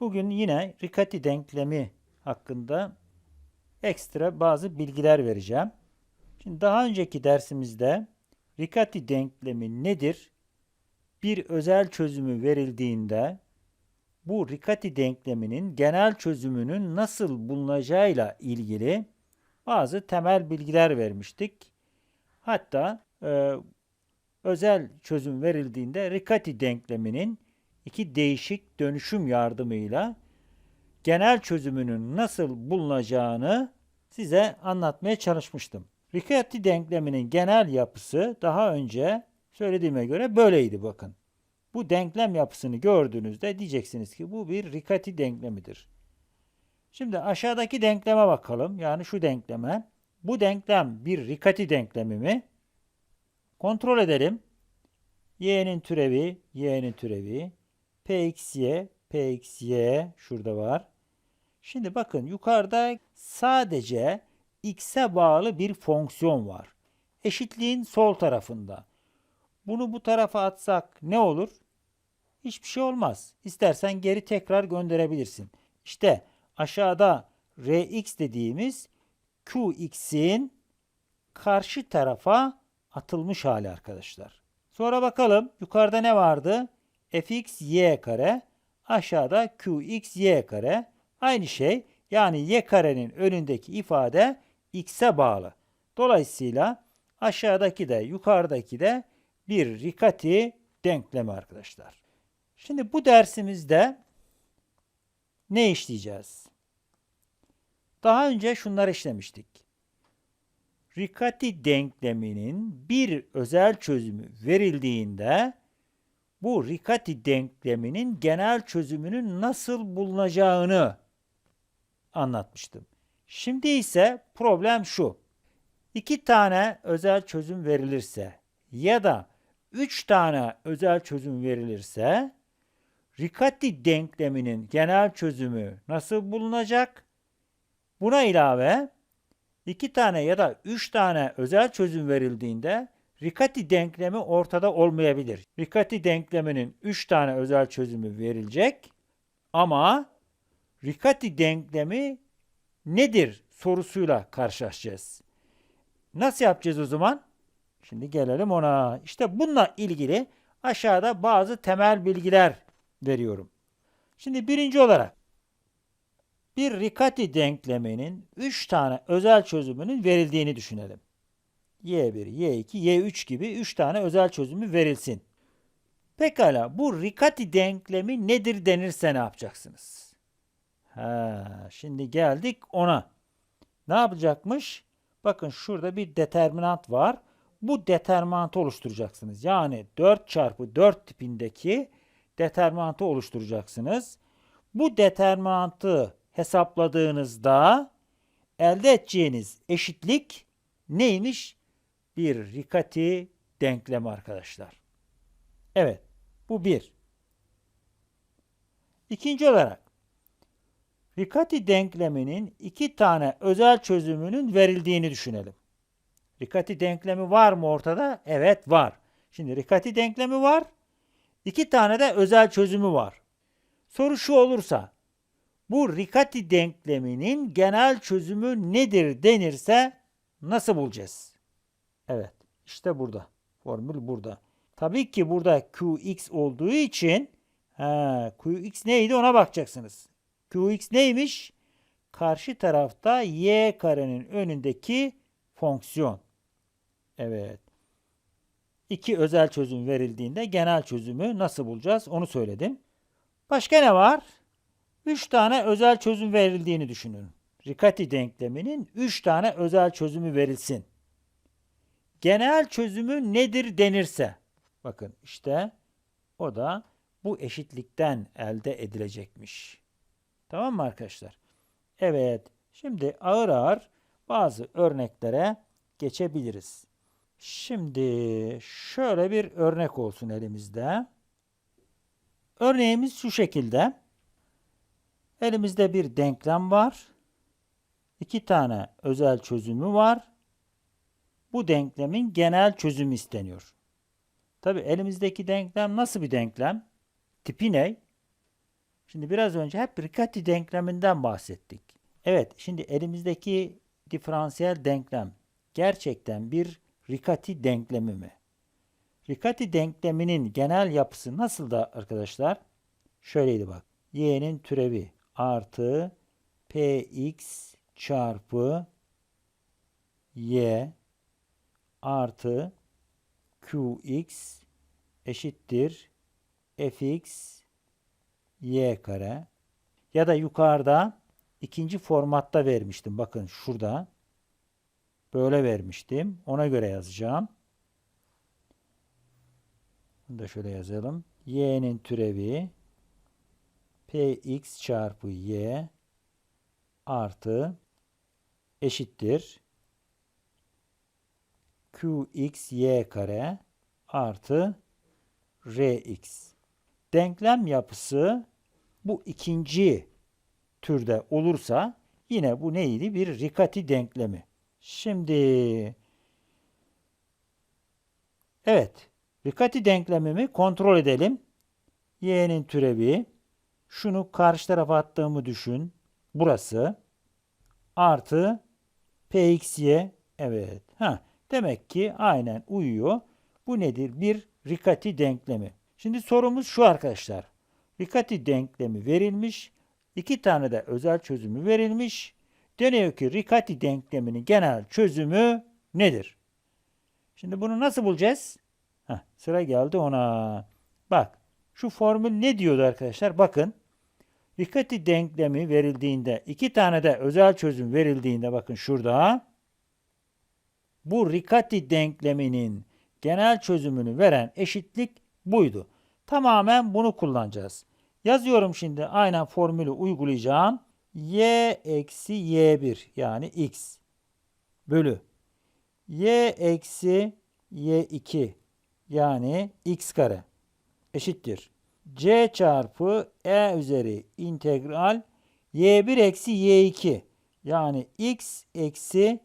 Bugün yine Riccati denklemi hakkında ekstra bazı bilgiler vereceğim. Şimdi daha önceki dersimizde Riccati denklemi nedir? Bir özel çözümü verildiğinde bu Riccati denkleminin genel çözümünün nasıl bulunacağıyla ilgili bazı temel bilgiler vermiştik. Hatta e, özel çözüm verildiğinde Riccati denkleminin iki değişik dönüşüm yardımıyla genel çözümünün nasıl bulunacağını size anlatmaya çalışmıştım. Riccati denkleminin genel yapısı daha önce söylediğime göre böyleydi bakın. Bu denklem yapısını gördüğünüzde diyeceksiniz ki bu bir Riccati denklemidir. Şimdi aşağıdaki denkleme bakalım. Yani şu denkleme. Bu denklem bir Riccati denklemi mi? Kontrol edelim. y'nin türevi, y'nin türevi, pxy, pxy şurada var. Şimdi bakın yukarıda sadece x'e bağlı bir fonksiyon var. Eşitliğin sol tarafında. Bunu bu tarafa atsak ne olur? Hiçbir şey olmaz. İstersen geri tekrar gönderebilirsin. İşte aşağıda rx dediğimiz qx'in karşı tarafa atılmış hali arkadaşlar. Sonra bakalım yukarıda ne vardı? Fx y kare aşağıda qx y kare aynı şey yani y karenin önündeki ifade x'e bağlı. Dolayısıyla aşağıdaki de yukarıdaki de bir Riccati denklemi arkadaşlar. Şimdi bu dersimizde ne işleyeceğiz? Daha önce şunları işlemiştik. Riccati denkleminin bir özel çözümü verildiğinde bu Riccati denkleminin genel çözümünün nasıl bulunacağını anlatmıştım. Şimdi ise problem şu. İki tane özel çözüm verilirse ya da üç tane özel çözüm verilirse Riccati denkleminin genel çözümü nasıl bulunacak? Buna ilave iki tane ya da üç tane özel çözüm verildiğinde Riccati denklemi ortada olmayabilir. Riccati denkleminin 3 tane özel çözümü verilecek ama Riccati denklemi nedir sorusuyla karşılaşacağız. Nasıl yapacağız o zaman? Şimdi gelelim ona. İşte bununla ilgili aşağıda bazı temel bilgiler veriyorum. Şimdi birinci olarak bir Riccati denkleminin 3 tane özel çözümünün verildiğini düşünelim. Y1, Y2, Y3 gibi 3 tane özel çözümü verilsin. Pekala bu Riccati denklemi nedir denirse ne yapacaksınız? Ha, şimdi geldik ona. Ne yapacakmış? Bakın şurada bir determinant var. Bu determinantı oluşturacaksınız. Yani 4 çarpı 4 tipindeki determinantı oluşturacaksınız. Bu determinantı hesapladığınızda elde edeceğiniz eşitlik neymiş? Bir Riccati denklemi arkadaşlar. Evet, bu bir. İkinci olarak, Riccati denkleminin iki tane özel çözümünün verildiğini düşünelim. Riccati denklemi var mı ortada? Evet var. Şimdi Riccati denklemi var. İki tane de özel çözümü var. Soru şu olursa, bu Riccati denkleminin genel çözümü nedir denirse nasıl bulacağız? Evet. işte burada. Formül burada. Tabii ki burada Qx olduğu için ha, Qx neydi ona bakacaksınız. Qx neymiş? Karşı tarafta y karenin önündeki fonksiyon. Evet. İki özel çözüm verildiğinde genel çözümü nasıl bulacağız onu söyledim. Başka ne var? Üç tane özel çözüm verildiğini düşünün. Riccati denkleminin üç tane özel çözümü verilsin genel çözümü nedir denirse bakın işte o da bu eşitlikten elde edilecekmiş. Tamam mı arkadaşlar? Evet. Şimdi ağır ağır bazı örneklere geçebiliriz. Şimdi şöyle bir örnek olsun elimizde. Örneğimiz şu şekilde. Elimizde bir denklem var. İki tane özel çözümü var bu denklemin genel çözümü isteniyor. Tabi elimizdeki denklem nasıl bir denklem? Tipi ne? Şimdi biraz önce hep Riccati denkleminden bahsettik. Evet, şimdi elimizdeki diferansiyel denklem gerçekten bir Riccati denklemi mi? Riccati denkleminin genel yapısı nasıl da arkadaşlar? Şöyleydi bak. y'nin türevi artı px çarpı y artı qx eşittir fx y kare ya da yukarıda ikinci formatta vermiştim. Bakın şurada böyle vermiştim. Ona göre yazacağım. Bunu da şöyle yazalım. y'nin türevi px çarpı y artı eşittir qx y kare artı rx. Denklem yapısı bu ikinci türde olursa yine bu neydi? Bir Riccati denklemi. Şimdi evet Riccati denklemimi kontrol edelim. y'nin türevi şunu karşı tarafa attığımı düşün. Burası artı pxy evet. Ha, demek ki aynen uyuyor. Bu nedir? Bir Riccati denklemi. Şimdi sorumuz şu arkadaşlar. Riccati denklemi verilmiş. iki tane de özel çözümü verilmiş. Deniyor ki Riccati denkleminin genel çözümü nedir? Şimdi bunu nasıl bulacağız? Heh, sıra geldi ona. Bak şu formül ne diyordu arkadaşlar? Bakın. Riccati denklemi verildiğinde iki tane de özel çözüm verildiğinde bakın şurada bu Riccati denkleminin genel çözümünü veren eşitlik buydu. Tamamen bunu kullanacağız. Yazıyorum şimdi aynen formülü uygulayacağım. y eksi y1 yani x bölü y eksi y2 yani x kare eşittir. c çarpı e üzeri integral y1 eksi y2 yani x eksi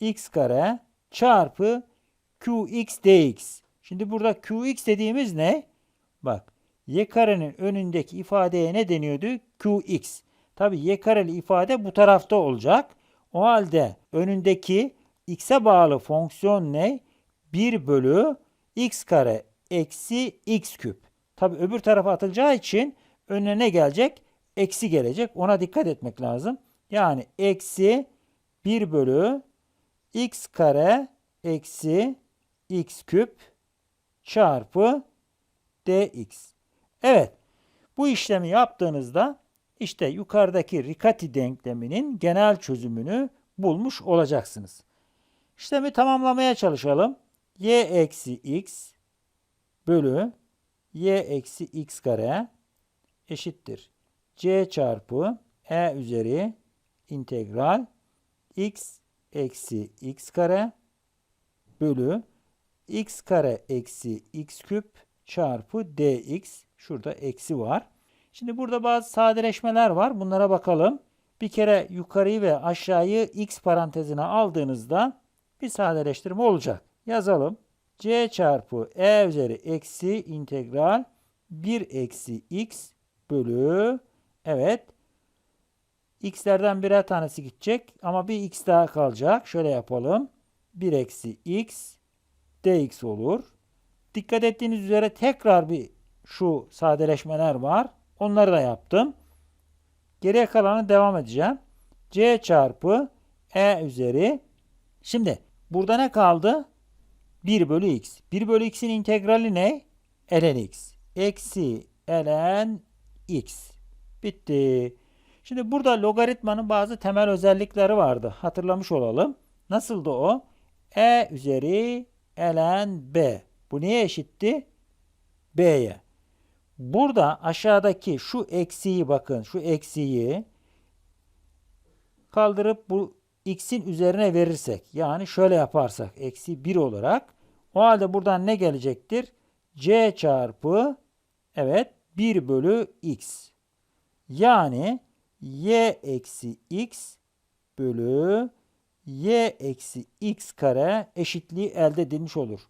x kare çarpı qx dx. Şimdi burada qx dediğimiz ne? Bak y karenin önündeki ifadeye ne deniyordu? qx. Tabi y kareli ifade bu tarafta olacak. O halde önündeki x'e bağlı fonksiyon ne? 1 bölü x kare eksi x küp. Tabi öbür tarafa atılacağı için önüne ne gelecek? Eksi gelecek. Ona dikkat etmek lazım. Yani eksi 1 bölü x kare eksi x küp çarpı dx. Evet. Bu işlemi yaptığınızda işte yukarıdaki Riccati denkleminin genel çözümünü bulmuş olacaksınız. İşlemi tamamlamaya çalışalım. y eksi x bölü y eksi x kare eşittir. c çarpı e üzeri integral x eksi x kare bölü x kare eksi x küp çarpı dx. Şurada eksi var. Şimdi burada bazı sadeleşmeler var. Bunlara bakalım. Bir kere yukarıyı ve aşağıyı x parantezine aldığınızda bir sadeleştirme olacak. Yazalım. c çarpı e üzeri eksi integral 1 eksi x bölü evet x'lerden birer tanesi gidecek ama bir x daha kalacak. Şöyle yapalım. 1 eksi x dx olur. Dikkat ettiğiniz üzere tekrar bir şu sadeleşmeler var. Onları da yaptım. Geriye kalanı devam edeceğim. c çarpı e üzeri. Şimdi burada ne kaldı? 1 bölü x. 1 bölü x'in integrali ne? ln x. Eksi ln x. Bitti. Şimdi burada logaritmanın bazı temel özellikleri vardı. Hatırlamış olalım. Nasıldı o? e üzeri ln b. Bu neye eşitti? b'ye. Burada aşağıdaki şu eksiği bakın. Şu eksiği kaldırıp bu x'in üzerine verirsek. Yani şöyle yaparsak. Eksi 1 olarak. O halde buradan ne gelecektir? c çarpı evet 1 bölü x. Yani y eksi x bölü y eksi x kare eşitliği elde edilmiş olur.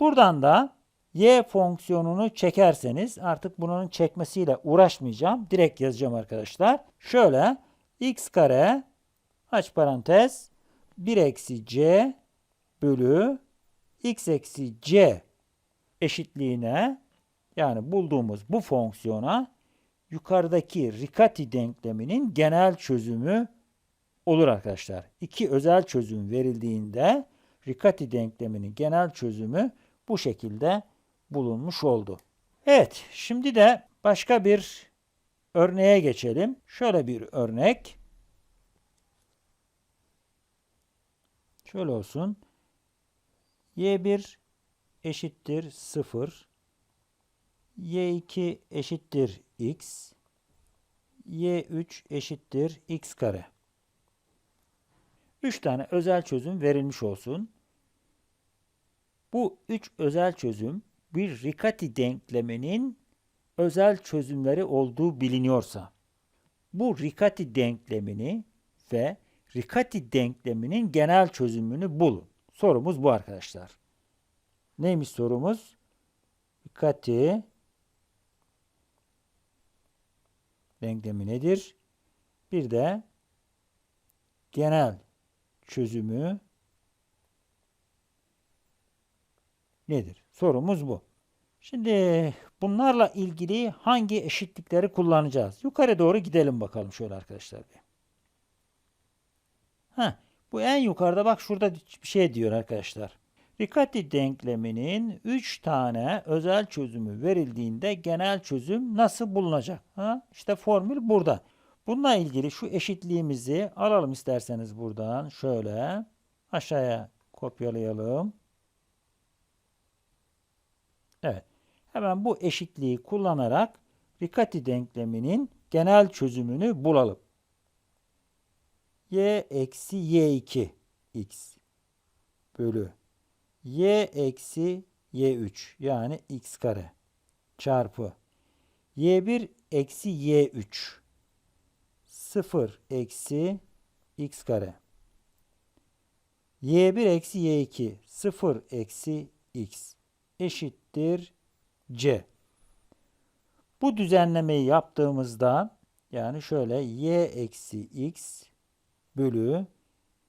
Buradan da y fonksiyonunu çekerseniz artık bunun çekmesiyle uğraşmayacağım. Direkt yazacağım arkadaşlar. Şöyle x kare aç parantez 1 eksi c bölü x eksi c eşitliğine yani bulduğumuz bu fonksiyona yukarıdaki Riccati denkleminin genel çözümü olur arkadaşlar. İki özel çözüm verildiğinde Riccati denkleminin genel çözümü bu şekilde bulunmuş oldu. Evet, şimdi de başka bir örneğe geçelim. Şöyle bir örnek. Şöyle olsun. y1 eşittir 0. y2 eşittir x. y3 eşittir x kare. 3 tane özel çözüm verilmiş olsun. Bu üç özel çözüm bir Riccati denkleminin özel çözümleri olduğu biliniyorsa bu Riccati denklemini ve Riccati denkleminin genel çözümünü bulun. Sorumuz bu arkadaşlar. Neymiş sorumuz? Riccati denklemi nedir? Bir de genel çözümü nedir? Sorumuz bu. Şimdi bunlarla ilgili hangi eşitlikleri kullanacağız? Yukarı doğru gidelim bakalım şöyle arkadaşlar. Heh, bu en yukarıda bak şurada bir şey diyor arkadaşlar. Riccati denkleminin 3 tane özel çözümü verildiğinde genel çözüm nasıl bulunacak? Ha? İşte formül burada. Bununla ilgili şu eşitliğimizi alalım isterseniz buradan. Şöyle aşağıya kopyalayalım. Evet. Hemen bu eşitliği kullanarak Riccati denkleminin genel çözümünü bulalım. y eksi y2 x bölü y eksi y3 yani x kare çarpı y1 eksi y3 0 eksi x kare y1 eksi y2 0 eksi x eşittir c. Bu düzenlemeyi yaptığımızda yani şöyle y eksi x bölü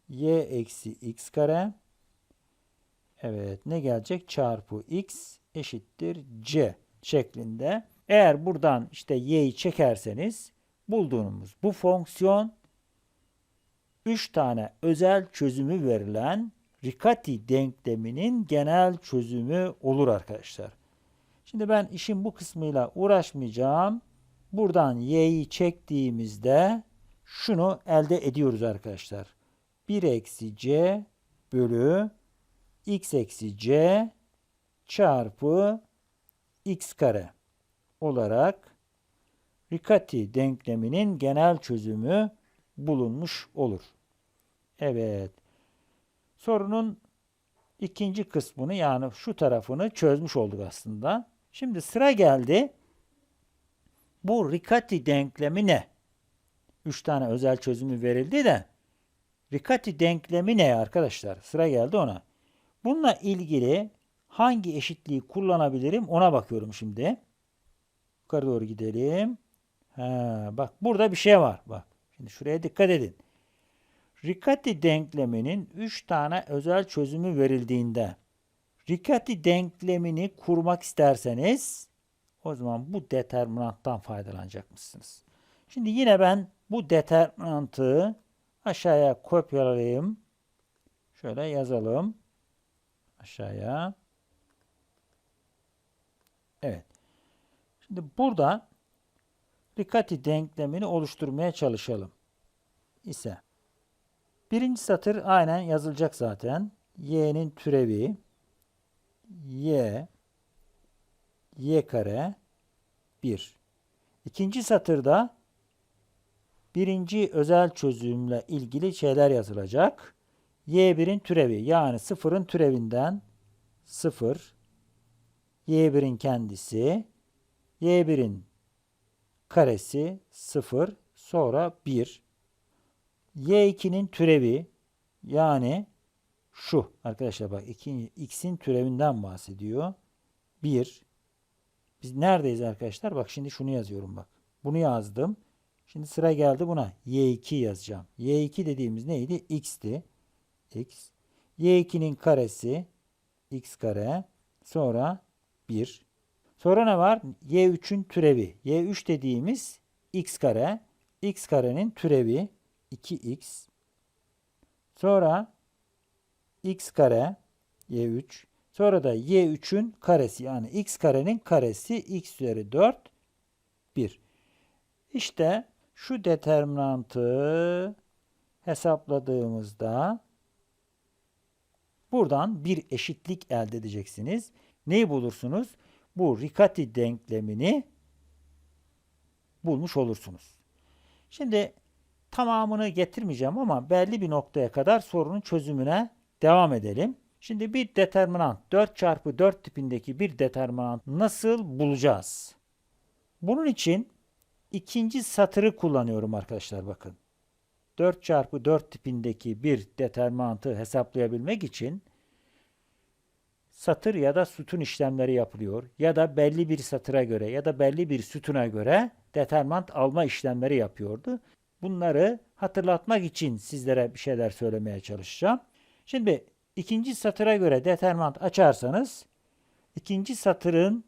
y eksi x kare evet ne gelecek çarpı x eşittir c şeklinde. Eğer buradan işte y'yi çekerseniz bulduğumuz bu fonksiyon 3 tane özel çözümü verilen Riccati denkleminin genel çözümü olur arkadaşlar. Şimdi ben işin bu kısmıyla uğraşmayacağım. Buradan y'yi çektiğimizde şunu elde ediyoruz arkadaşlar. 1 eksi c bölü x eksi c çarpı x kare olarak Riccati denkleminin genel çözümü bulunmuş olur. Evet. Sorunun ikinci kısmını yani şu tarafını çözmüş olduk aslında. Şimdi sıra geldi. Bu Riccati denklemi ne? Üç tane özel çözümü verildi de Riccati denklemi ne arkadaşlar? Sıra geldi ona. Bununla ilgili hangi eşitliği kullanabilirim ona bakıyorum şimdi. Yukarı doğru gidelim. Ha, bak burada bir şey var. Bak. Şimdi şuraya dikkat edin. Riccati denkleminin 3 tane özel çözümü verildiğinde Riccati denklemini kurmak isterseniz o zaman bu determinanttan faydalanacakmışsınız. Şimdi yine ben bu determinantı aşağıya kopyalayayım. Şöyle yazalım. Aşağıya. Evet. Şimdi burada Riccati denklemini oluşturmaya çalışalım. İse birinci satır aynen yazılacak zaten. y'nin türevi y y kare 1. İkinci satırda birinci özel çözümle ilgili şeyler yazılacak. Y1'in türevi yani sıfırın türevinden 0 y1'in kendisi y1'in karesi 0 sonra 1 y2'nin türevi yani şu arkadaşlar bak x'in türevinden bahsediyor. 1. Biz neredeyiz arkadaşlar? Bak şimdi şunu yazıyorum bak. Bunu yazdım. Şimdi sıra geldi buna. Y2 yazacağım. Y2 dediğimiz neydi? X'ti. X. Y2'nin karesi x kare. Sonra 1. Sonra ne var? Y3'ün türevi. Y3 dediğimiz x kare. x karenin türevi 2x. Sonra x kare y3. Sonra da y3'ün karesi yani x karenin karesi x üzeri 4 1. İşte şu determinantı hesapladığımızda buradan bir eşitlik elde edeceksiniz. Neyi bulursunuz? Bu Riccati denklemini bulmuş olursunuz. Şimdi tamamını getirmeyeceğim ama belli bir noktaya kadar sorunun çözümüne devam edelim. Şimdi bir determinant 4 çarpı 4 tipindeki bir determinant nasıl bulacağız? Bunun için ikinci satırı kullanıyorum arkadaşlar bakın. 4 çarpı 4 tipindeki bir determinantı hesaplayabilmek için satır ya da sütun işlemleri yapılıyor. Ya da belli bir satıra göre ya da belli bir sütuna göre determinant alma işlemleri yapıyordu. Bunları hatırlatmak için sizlere bir şeyler söylemeye çalışacağım. Şimdi ikinci satıra göre determinant açarsanız ikinci satırın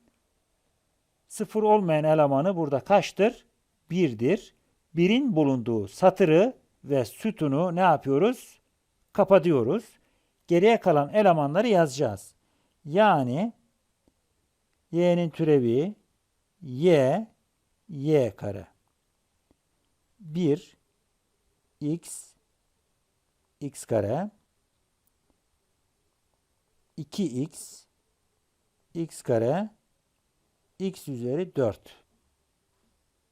sıfır olmayan elemanı burada kaçtır? Birdir. Birin bulunduğu satırı ve sütunu ne yapıyoruz? Kapatıyoruz. Geriye kalan elemanları yazacağız. Yani y'nin türevi y y kare 1 x x kare 2x x kare x üzeri 4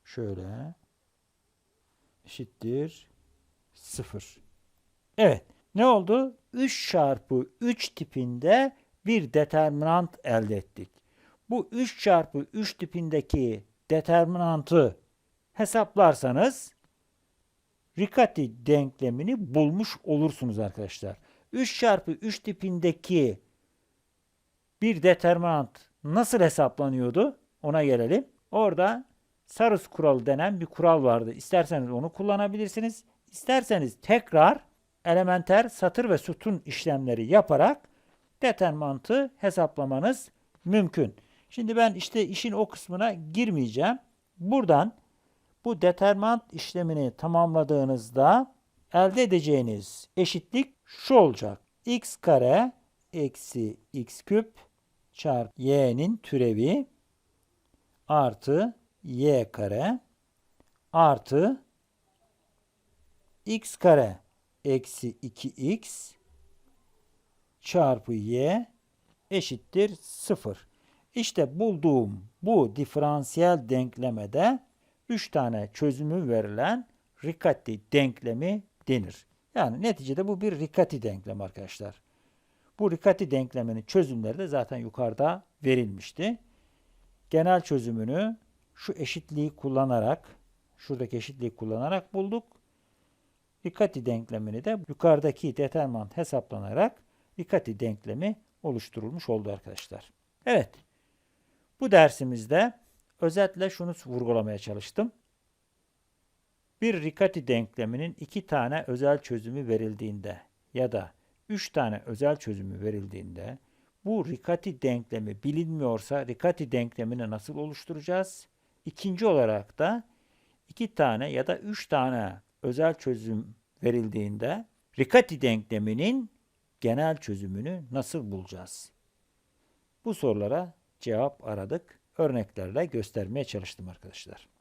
şöyle eşittir 0. Evet. Ne oldu? 3 çarpı 3 tipinde bir determinant elde ettik. Bu 3 çarpı 3 tipindeki determinantı hesaplarsanız Riccati denklemini bulmuş olursunuz arkadaşlar. 3 çarpı 3 tipindeki bir determinant nasıl hesaplanıyordu? Ona gelelim. Orada Sarus kuralı denen bir kural vardı. İsterseniz onu kullanabilirsiniz. İsterseniz tekrar elementer satır ve sütun işlemleri yaparak determinantı hesaplamanız mümkün. Şimdi ben işte işin o kısmına girmeyeceğim. Buradan bu determinant işlemini tamamladığınızda elde edeceğiniz eşitlik şu olacak. x kare eksi x küp çarpı y'nin türevi artı y kare artı x kare eksi 2x çarpı y eşittir 0. İşte bulduğum bu diferansiyel denklemede 3 tane çözümü verilen Riccati denklemi denir. Yani neticede bu bir Riccati denklemi arkadaşlar. Bu Riccati denkleminin çözümleri de zaten yukarıda verilmişti. Genel çözümünü şu eşitliği kullanarak, şuradaki eşitliği kullanarak bulduk. Riccati denklemini de yukarıdaki determinant hesaplanarak Riccati denklemi oluşturulmuş oldu arkadaşlar. Evet. Bu dersimizde özetle şunu vurgulamaya çalıştım. Bir Riccati denkleminin iki tane özel çözümü verildiğinde ya da üç tane özel çözümü verildiğinde bu Riccati denklemi bilinmiyorsa Riccati denklemini nasıl oluşturacağız? İkinci olarak da iki tane ya da üç tane özel çözüm verildiğinde Riccati denkleminin genel çözümünü nasıl bulacağız? Bu sorulara cevap aradık. Örneklerle göstermeye çalıştım arkadaşlar.